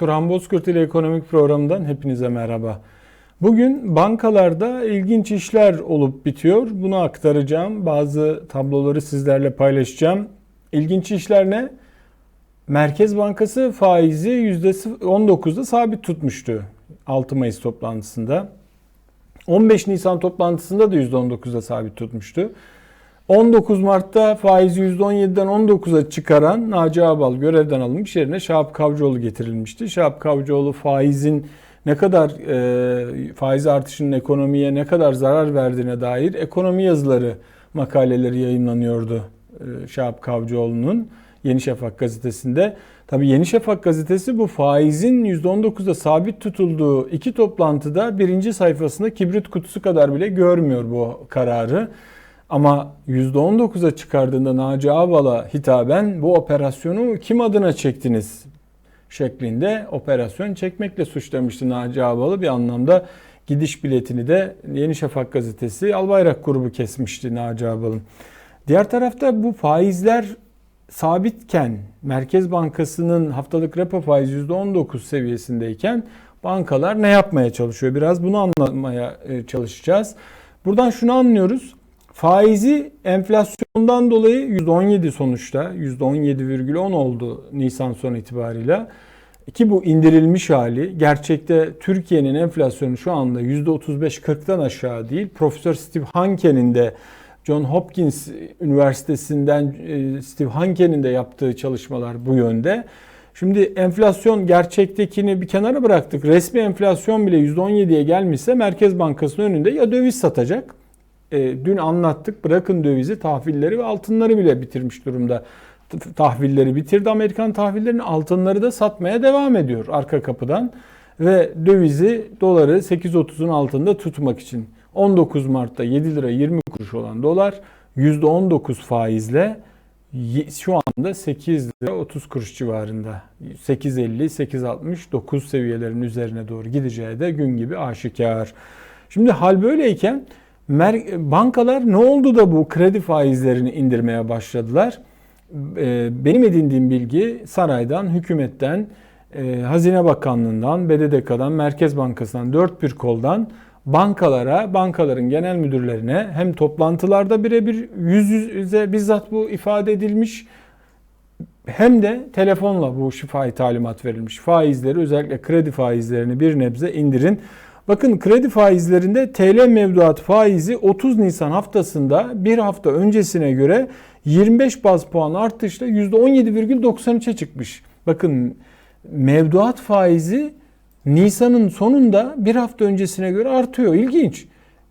Turhan Bozkurt ile Ekonomik Programı'ndan hepinize merhaba. Bugün bankalarda ilginç işler olup bitiyor. Bunu aktaracağım. Bazı tabloları sizlerle paylaşacağım. İlginç işler ne? Merkez Bankası faizi %19'da sabit tutmuştu 6 Mayıs toplantısında. 15 Nisan toplantısında da %19'da sabit tutmuştu. 19 Mart'ta faizi %17'den 19'a çıkaran Naci Ağbal görevden alınmış yerine Şahap Kavcıoğlu getirilmişti. Şahap Kavcıoğlu faizin ne kadar e, faiz artışının ekonomiye ne kadar zarar verdiğine dair ekonomi yazıları, makaleleri yayınlanıyordu e, Şahap Kavcıoğlu'nun Yeni Şafak gazetesinde. Tabi Yeni Şafak gazetesi bu faizin %19'da sabit tutulduğu iki toplantıda birinci sayfasında kibrit kutusu kadar bile görmüyor bu kararı. Ama %19'a çıkardığında Naci Ağbal'a hitaben bu operasyonu kim adına çektiniz şeklinde operasyon çekmekle suçlamıştı Naci Ağbal'ı bir anlamda gidiş biletini de Yeni Şafak gazetesi Albayrak grubu kesmişti Naci Ağbal'ın. Diğer tarafta bu faizler sabitken Merkez Bankası'nın haftalık repo faizi %19 seviyesindeyken bankalar ne yapmaya çalışıyor? Biraz bunu anlatmaya e, çalışacağız. Buradan şunu anlıyoruz. Faizi enflasyondan dolayı %17 sonuçta %17,10 oldu Nisan son itibarıyla. Ki bu indirilmiş hali gerçekte Türkiye'nin enflasyonu şu anda %35-40'tan aşağı değil. Profesör Steve Hanken'in de John Hopkins Üniversitesi'nden e, Steve Hanken'in de yaptığı çalışmalar bu yönde. Şimdi enflasyon gerçektekini bir kenara bıraktık. Resmi enflasyon bile %17'ye gelmişse Merkez Bankası'nın önünde ya döviz satacak e, dün anlattık bırakın dövizi tahvilleri ve altınları bile bitirmiş durumda. Tahvilleri bitirdi Amerikan tahvillerinin altınları da satmaya devam ediyor arka kapıdan. Ve dövizi doları 8.30'un altında tutmak için 19 Mart'ta 7 lira 20 kuruş olan dolar %19 faizle şu anda 8 lira 30 kuruş civarında. 8.50, 8.60, 9 seviyelerin üzerine doğru gideceği de gün gibi aşikar. Şimdi hal böyleyken bankalar ne oldu da bu kredi faizlerini indirmeye başladılar? Ee, benim edindiğim bilgi saraydan, hükümetten, e, Hazine Bakanlığı'ndan, BDDK'dan, Merkez Bankası'ndan, dört bir koldan bankalara, bankaların genel müdürlerine hem toplantılarda birebir yüz yüze bizzat bu ifade edilmiş hem de telefonla bu şifai talimat verilmiş. Faizleri özellikle kredi faizlerini bir nebze indirin. Bakın kredi faizlerinde TL mevduat faizi 30 Nisan haftasında bir hafta öncesine göre 25 baz puan artışla %17,93'e çıkmış. Bakın mevduat faizi Nisan'ın sonunda bir hafta öncesine göre artıyor. İlginç.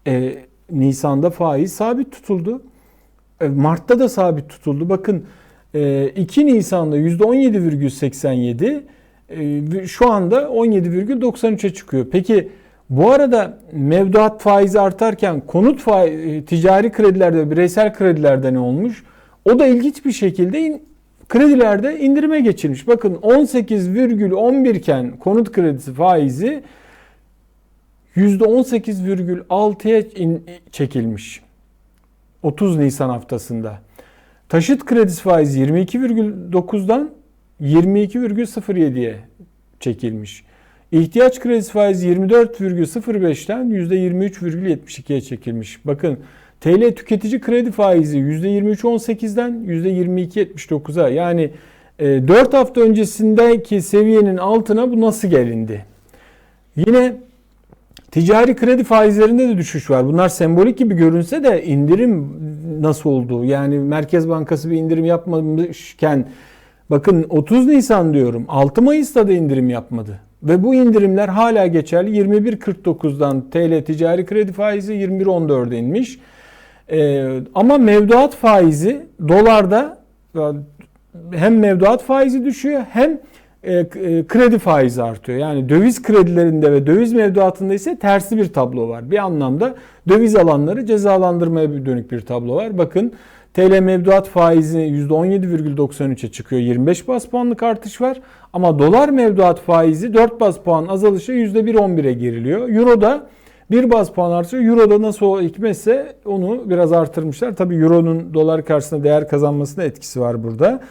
Ee, Nisan'da faiz sabit tutuldu. Ee, Mart'ta da sabit tutuldu. Bakın e, 2 Nisan'da %17,87 e, şu anda 17,93'e çıkıyor. Peki bu arada mevduat faizi artarken konut faizi, ticari kredilerde, bireysel kredilerde ne olmuş? O da ilginç bir şekilde in, kredilerde indirime geçilmiş. Bakın 18,11 iken konut kredisi faizi %18,6'ya çekilmiş. 30 Nisan haftasında. Taşıt kredisi faizi 22,9'dan 22,07'ye çekilmiş. İhtiyaç kredisi faizi 24,05'ten %23,72'ye çekilmiş. Bakın TL tüketici kredi faizi %23,18'den %22,79'a yani 4 e, hafta öncesindeki seviyenin altına bu nasıl gelindi? Yine ticari kredi faizlerinde de düşüş var. Bunlar sembolik gibi görünse de indirim nasıl oldu? Yani Merkez Bankası bir indirim yapmamışken bakın 30 Nisan diyorum 6 Mayıs'ta da indirim yapmadı. Ve bu indirimler hala geçerli. 21.49'dan TL ticari kredi faizi 21.14'e inmiş. Ee, ama mevduat faizi dolarda hem mevduat faizi düşüyor hem e, e, kredi faizi artıyor. Yani döviz kredilerinde ve döviz mevduatında ise tersi bir tablo var. Bir anlamda döviz alanları cezalandırmaya dönük bir tablo var. Bakın TL mevduat faizi %17,93'e çıkıyor. 25 bas puanlık artış var. Ama dolar mevduat faizi 4 bas puan azalışa %1.11'e geriliyor. Euro da 1 bas puan artıyor. Euro da nasıl hikmetse onu biraz artırmışlar. Tabi Euro'nun dolar karşısında değer kazanmasına etkisi var burada.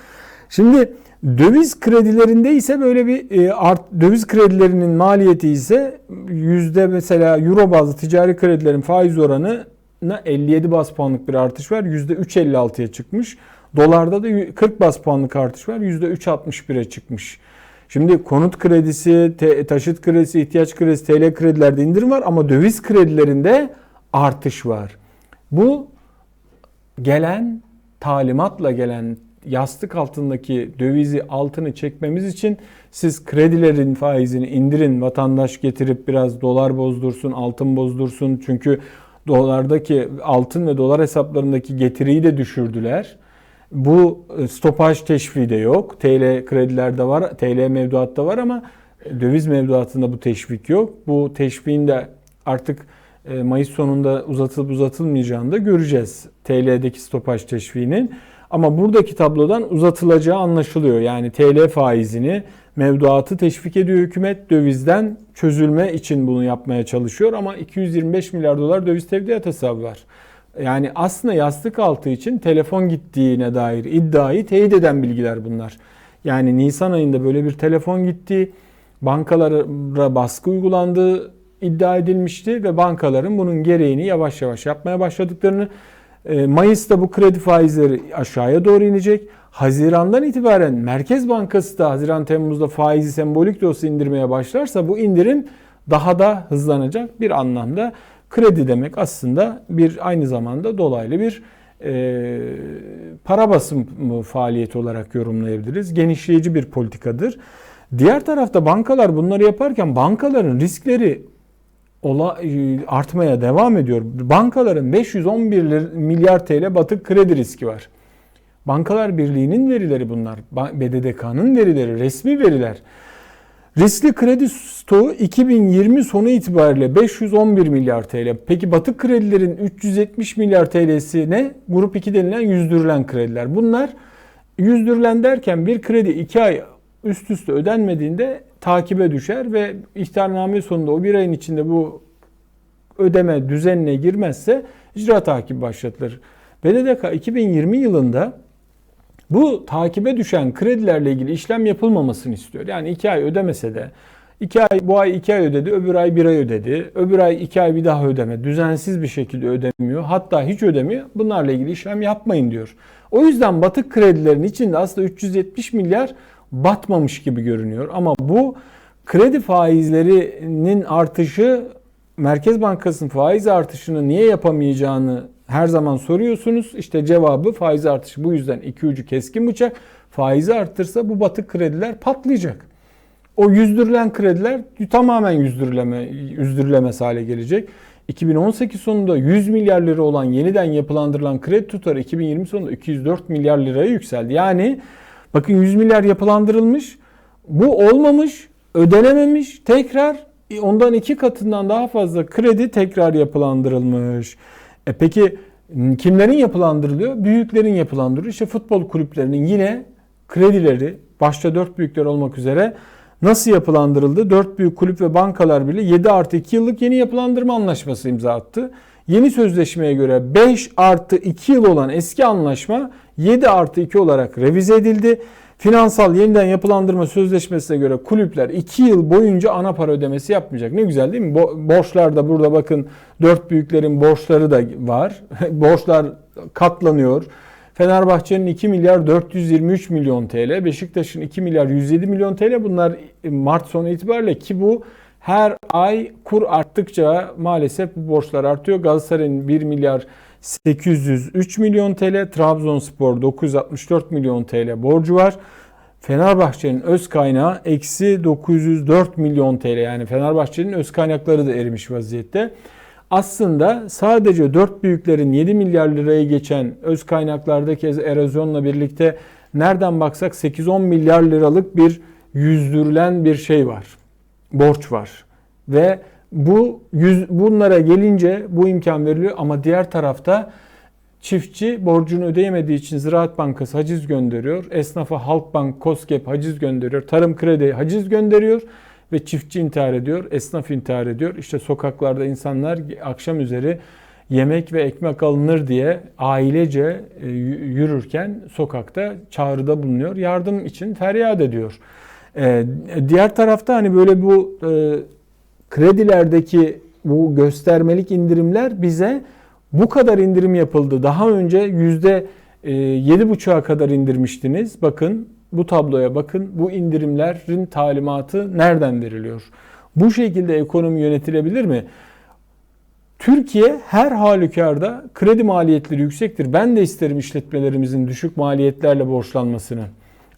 Şimdi Döviz kredilerinde ise böyle bir e, art, döviz kredilerinin maliyeti ise yüzde mesela euro bazlı ticari kredilerin faiz oranı 57 bas puanlık bir artış var. Yüzde 3.56'ya çıkmış. Dolarda da 40 bas puanlık artış var. Yüzde 3.61'e çıkmış. Şimdi konut kredisi, taşıt kredisi, ihtiyaç kredisi, TL kredilerde indirim var ama döviz kredilerinde artış var. Bu gelen talimatla gelen yastık altındaki dövizi altını çekmemiz için siz kredilerin faizini indirin, vatandaş getirip biraz dolar bozdursun, altın bozdursun. Çünkü dolardaki altın ve dolar hesaplarındaki getiriyi de düşürdüler. Bu e, stopaj teşviği de yok. TL kredilerde var, TL mevduatta var ama döviz mevduatında bu teşvik yok. Bu teşviğin de artık e, Mayıs sonunda uzatılıp uzatılmayacağını da göreceğiz. TL'deki stopaj teşviğinin. Ama buradaki tablodan uzatılacağı anlaşılıyor. Yani TL faizini, mevduatı teşvik ediyor hükümet. Dövizden çözülme için bunu yapmaya çalışıyor. Ama 225 milyar dolar döviz tevdiat hesabı var. Yani aslında yastık altı için telefon gittiğine dair iddiayı teyit eden bilgiler bunlar. Yani Nisan ayında böyle bir telefon gitti, bankalara baskı uygulandığı iddia edilmişti ve bankaların bunun gereğini yavaş yavaş yapmaya başladıklarını e, Mayıs'ta bu kredi faizleri aşağıya doğru inecek. Haziran'dan itibaren Merkez Bankası da Haziran Temmuz'da faizi sembolik de olsa indirmeye başlarsa bu indirim daha da hızlanacak bir anlamda. Kredi demek aslında bir aynı zamanda dolaylı bir e, para basım faaliyeti olarak yorumlayabiliriz. Genişleyici bir politikadır. Diğer tarafta bankalar bunları yaparken bankaların riskleri ola, e, artmaya devam ediyor. Bankaların 511 milyar TL batık kredi riski var. Bankalar Birliği'nin verileri bunlar. BDDK'nın verileri, resmi veriler. Riskli kredi stoğu 2020 sonu itibariyle 511 milyar TL. Peki batık kredilerin 370 milyar TL'si ne? Grup 2 denilen yüzdürülen krediler. Bunlar yüzdürülen derken bir kredi 2 ay üst üste ödenmediğinde takibe düşer ve ihtarname sonunda o bir ayın içinde bu ödeme düzenine girmezse icra takibi başlatılır. BDDK 2020 yılında bu takibe düşen kredilerle ilgili işlem yapılmamasını istiyor. Yani iki ay ödemese de iki ay bu ay iki ay ödedi, öbür ay bir ay ödedi, öbür ay iki ay bir daha ödeme, düzensiz bir şekilde ödemiyor, hatta hiç ödemiyor. Bunlarla ilgili işlem yapmayın diyor. O yüzden batık kredilerin içinde aslında 370 milyar batmamış gibi görünüyor. Ama bu kredi faizlerinin artışı Merkez Bankası'nın faiz artışını niye yapamayacağını her zaman soruyorsunuz. İşte cevabı faiz artışı. Bu yüzden iki ucu keskin bıçak. Faizi arttırsa bu batık krediler patlayacak. O yüzdürülen krediler tamamen yüzdürüleme, yüzdürülemez hale gelecek. 2018 sonunda 100 milyar lira olan yeniden yapılandırılan kredi tutarı 2020 sonunda 204 milyar liraya yükseldi. Yani bakın 100 milyar yapılandırılmış. Bu olmamış, ödenememiş. Tekrar ondan iki katından daha fazla kredi tekrar yapılandırılmış. E peki kimlerin yapılandırılıyor? Büyüklerin yapılandırılıyor. İşte futbol kulüplerinin yine kredileri başta dört büyükler olmak üzere nasıl yapılandırıldı? Dört büyük kulüp ve bankalar bile 7 artı 2 yıllık yeni yapılandırma anlaşması imza attı. Yeni sözleşmeye göre 5 artı 2 yıl olan eski anlaşma 7 artı 2 olarak revize edildi. Finansal yeniden yapılandırma sözleşmesine göre kulüpler 2 yıl boyunca ana para ödemesi yapmayacak. Ne güzel değil mi? Borçlar da burada bakın dört büyüklerin borçları da var. Borçlar katlanıyor. Fenerbahçe'nin 2 milyar 423 milyon TL, Beşiktaş'ın 2 milyar 107 milyon TL bunlar Mart sonu itibariyle ki bu her ay kur arttıkça maalesef bu borçlar artıyor. Galatasaray'ın 1 milyar 803 milyon TL, Trabzonspor 964 milyon TL borcu var. Fenerbahçe'nin öz kaynağı eksi 904 milyon TL yani Fenerbahçe'nin öz kaynakları da erimiş vaziyette. Aslında sadece 4 büyüklerin 7 milyar liraya geçen öz kaynaklardaki erozyonla birlikte nereden baksak 8-10 milyar liralık bir yüzdürülen bir şey var. Borç var. Ve bu yüz, bunlara gelince bu imkan veriliyor ama diğer tarafta çiftçi borcunu ödeyemediği için Ziraat Bankası haciz gönderiyor. Esnafa Halkbank, Koskep haciz gönderiyor. Tarım Kredi haciz gönderiyor ve çiftçi intihar ediyor, esnaf intihar ediyor. İşte sokaklarda insanlar akşam üzeri yemek ve ekmek alınır diye ailece e, yürürken sokakta çağrıda bulunuyor. Yardım için feryat ediyor. E, diğer tarafta hani böyle bu e, kredilerdeki bu göstermelik indirimler bize bu kadar indirim yapıldı. Daha önce yüzde yedi buçuğa kadar indirmiştiniz. Bakın bu tabloya bakın. Bu indirimlerin talimatı nereden veriliyor? Bu şekilde ekonomi yönetilebilir mi? Türkiye her halükarda kredi maliyetleri yüksektir. Ben de isterim işletmelerimizin düşük maliyetlerle borçlanmasını.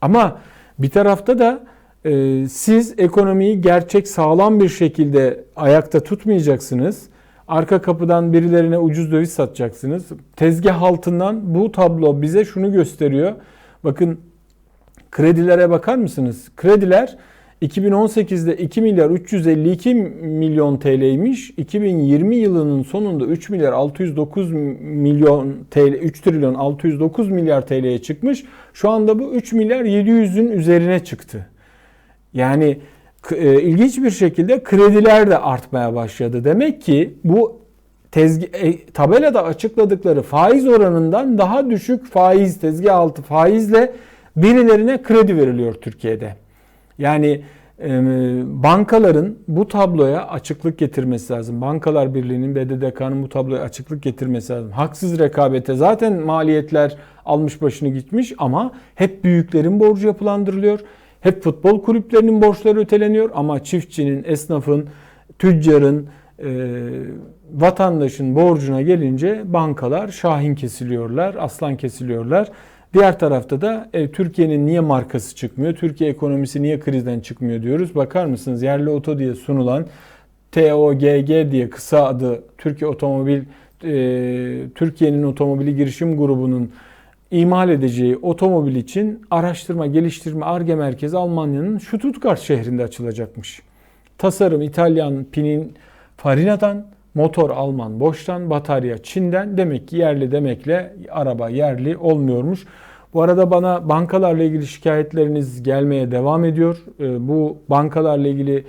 Ama bir tarafta da e, siz ekonomiyi gerçek sağlam bir şekilde ayakta tutmayacaksınız. Arka kapıdan birilerine ucuz döviz satacaksınız. Tezgah altından bu tablo bize şunu gösteriyor. Bakın kredilere bakar mısınız? Krediler 2018'de 2 milyar 352 milyon TL'ymiş. 2020 yılının sonunda 3 milyar 609 milyon TL 3 trilyon 609 milyar TL'ye çıkmış. Şu anda bu 3 milyar 700'ün üzerine çıktı. Yani e, ilginç bir şekilde krediler de artmaya başladı. Demek ki bu tezgi, e, tabelada açıkladıkları faiz oranından daha düşük faiz, tezgah altı faizle birilerine kredi veriliyor Türkiye'de. Yani e, bankaların bu tabloya açıklık getirmesi lazım. Bankalar Birliği'nin BDDK'nın bu tabloya açıklık getirmesi lazım. Haksız rekabete zaten maliyetler almış başını gitmiş ama hep büyüklerin borcu yapılandırılıyor. Hep futbol kulüplerinin borçları öteleniyor ama çiftçinin, esnafın, tüccarın, e, vatandaşın borcuna gelince bankalar şahin kesiliyorlar, aslan kesiliyorlar. Diğer tarafta da e, Türkiye'nin niye markası çıkmıyor, Türkiye ekonomisi niye krizden çıkmıyor diyoruz. Bakar mısınız yerli oto diye sunulan TOGG diye kısa adı Türkiye Otomobil e, Türkiye'nin Otomobili Girişim Grubu'nun imal edeceği otomobil için araştırma, geliştirme, ARGE merkezi Almanya'nın Stuttgart şehrinde açılacakmış. Tasarım İtalyan Pinin Farina'dan, motor Alman Boş'tan, batarya Çin'den. Demek ki yerli demekle araba yerli olmuyormuş. Bu arada bana bankalarla ilgili şikayetleriniz gelmeye devam ediyor. Ee, bu bankalarla ilgili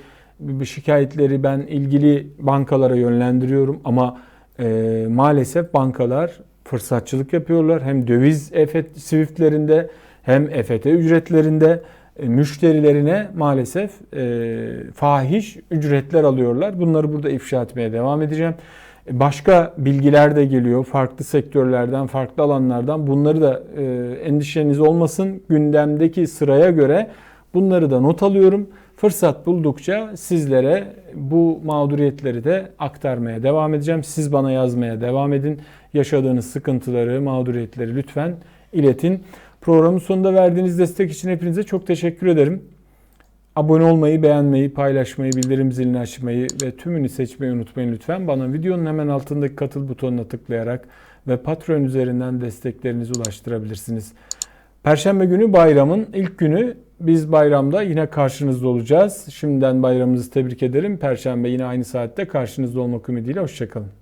şikayetleri ben ilgili bankalara yönlendiriyorum ama e, maalesef bankalar fırsatçılık yapıyorlar. Hem döviz EFT Swift'lerinde hem EFT ücretlerinde e, müşterilerine maalesef e, fahiş ücretler alıyorlar. Bunları burada ifşa etmeye devam edeceğim. E, başka bilgiler de geliyor farklı sektörlerden, farklı alanlardan. Bunları da e, endişeniz olmasın. Gündemdeki sıraya göre bunları da not alıyorum. Fırsat buldukça sizlere bu mağduriyetleri de aktarmaya devam edeceğim. Siz bana yazmaya devam edin. Yaşadığınız sıkıntıları, mağduriyetleri lütfen iletin. Programın sonunda verdiğiniz destek için hepinize çok teşekkür ederim. Abone olmayı, beğenmeyi, paylaşmayı, bildirim zilini açmayı ve tümünü seçmeyi unutmayın lütfen. Bana videonun hemen altındaki katıl butonuna tıklayarak ve Patreon üzerinden desteklerinizi ulaştırabilirsiniz. Perşembe günü bayramın ilk günü biz bayramda yine karşınızda olacağız. Şimdiden bayramınızı tebrik ederim. Perşembe yine aynı saatte karşınızda olmak ümidiyle. Hoşçakalın.